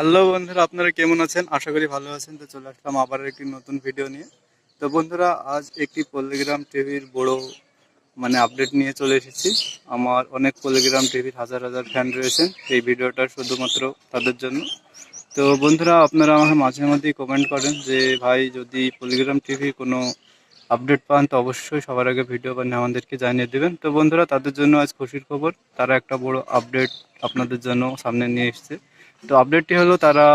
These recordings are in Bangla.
হ্যালো বন্ধুরা, আপনারা কেমন আছেন? আশা করি ভালো আছেন। তো চলে আসলাম আবার একটি নতুন ভিডিও নিয়ে। তো বন্ধুরা, আজ একটি পল্লিগ্রাম টিভির বড় মানে আপডেট নিয়ে চলে এসেছি। আমার অনেক পল্লিগ্রাম টিভির হাজার হাজার ফ্যান রয়েছেন। এই ভিডিওটা শুধুমাত্র তাদের জন্য। তো বন্ধুরা, আপনারা আমাকে মাঝে মধ্যেই কমেন্ট করেন যে, ভাই, যদি পল্লিগ্রাম টিভি কোনো আপডেট পান, তো অবশ্যই সবার আগে ভিডিও বানিয়ে আমাদেরকে জানিয়ে দেবেন। তো বন্ধুরা, তাদের জন্য আজ খুশির খবর, তারা একটা বড় আপডেট আপনাদের জন্য সামনে নিয়ে এসেছে। তো আপডেটটি হলো তারা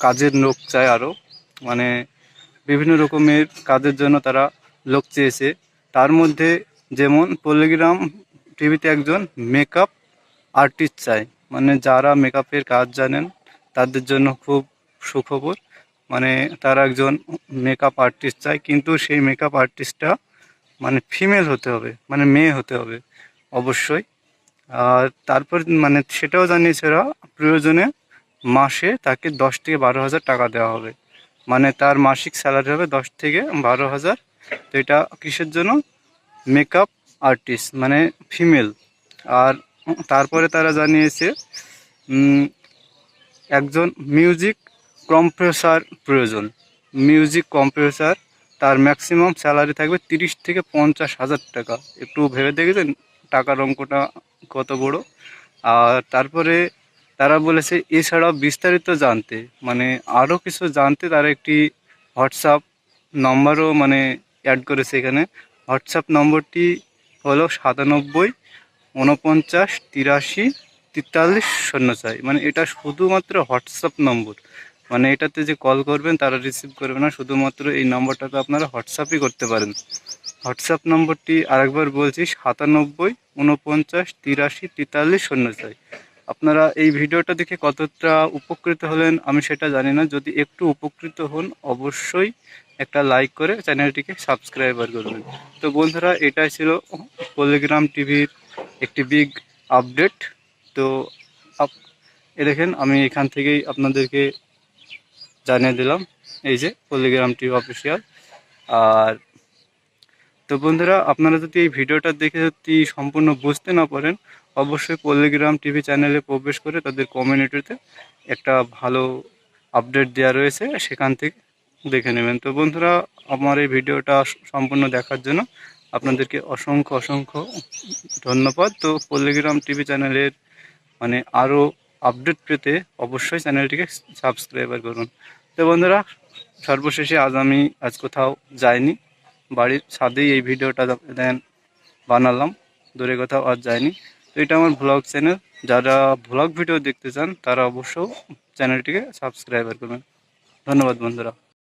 কাজের লোক চায় আরও মানে বিভিন্ন রকমের কাজের জন্য তারা লোক চেয়েছে। তার মধ্যে যেমন পল্লিগ্রাম টিভিতে একজন মেকআপ আর্টিস্ট চায়। মানে যারা মেকআপের কাজ জানেন, তাদের জন্য খুব সুখবর। মানে তারা একজন মেকআপ আর্টিস্ট চায়, কিন্তু সেই মেকআপ আর্টিস্টটা মানে ফিমেল হতে হবে মানে মেয়ে হতে হবে, অবশ্যই। আর তারপর মানে সেটাও জানিয়েছে ওরা প্রয়োজনে মাসে তাকে দশ থেকে বারো হাজার টাকা দেওয়া হবে। মানে তার মাসিক স্যালারি হবে দশ থেকে বারো হাজার। তো এটা কিসের জন্য? মেকআপ আর্টিস্ট মানে ফিমেল আর তারপরে তারা জানিয়েছে একজন মিউজিক কম্প্রেসার প্রয়োজন। মিউজিক কম্প্রেসার তার ম্যাক্সিমাম স্যালারি থাকবে তিরিশ থেকে পঞ্চাশ হাজার টাকা। একটু ভেবে দেখেছেন? টাকার অঙ্কটা কত বড়? আর তারপরে তারা বলেছে, এছাড়াও বিস্তারিত জানতে মানে আরও কিছু জানতে তারা একটি হোয়াটসঅ্যাপ নম্বরও মানে অ্যাড করেছে এখানে। হোয়াটসঅ্যাপ নম্বরটি হলো সাতানব্বই উনপঞ্চাশ তিরাশি, তেতাল্লিশ শূন্য ছয় মানে এটা শুধুমাত্র হোয়াটসঅ্যাপ নম্বর মানে এটাতে যে কল করবেন, তারা রিসিভ করবে না। শুধুমাত্র এই নম্বরটাতে আপনারা হোয়াটসঅ্যাপই করতে পারেন। হোয়াটসঅ্যাপ নম্বরটি আরেকবার বলছি, সাতানব্বই উনপঞ্চাশ তিরাশি, তেতাল্লিশ শূন্য ছয় আপনারা এই ভিডিওটা দেখে কতটা উপকৃত হলেন আমি সেটা জানি না। যদি একটু উপকৃত হন, অবশ্যই একটা লাইক করে চ্যানেলটিকে সাবস্ক্রাইবার করবেন। তো বন্ধুরা, এটাই ছিল পলিগ্রাম টিভির একটি বিগ আপডেট তো এ দেখেন, আমি এখান থেকেই আপনাদেরকে জানিয়ে দিলাম, এই যে পলিগ্রাম টিভি অফিসিয়াল আর তো বন্ধুরা, আপনারা যদি এই ভিডিওটা দেখে যদি সম্পূর্ণ বুঝতে না পারেন, অবশ্যই পল্লিগ্রাম টিভি চ্যানেলে প্রবেশ করে তাদের কমিউনিটিতে একটা ভালো আপডেট দেওয়া রয়েছে, সেখান থেকে দেখে নেবেন। তো বন্ধুরা, আমার এই ভিডিওটা সম্পূর্ণ দেখার জন্য আপনাদেরকে অসংখ্য অসংখ্য ধন্যবাদ। তো পল্লিগ্রাম টিভি চ্যানেলের মানে আরও আপডেট পেতে অবশ্যই চ্যানেলটিকে সাবস্ক্রাইবার করুন। তো বন্ধুরা, সর্বশেষে আজ আমি আজ কোথাও যাইনি। বাড়ির ছাদেই এই ভিডিওটা দেন বানালাম। দূরে কোথাও আর যায়নি তো এটা আমার ভ্লগ চ্যানেল যারা ভ্লগ ভিডিও দেখতে চান, তারা অবশ্য চ্যানেলটিকে সাবস্ক্রাইবার করবেন। ধন্যবাদ বন্ধুরা।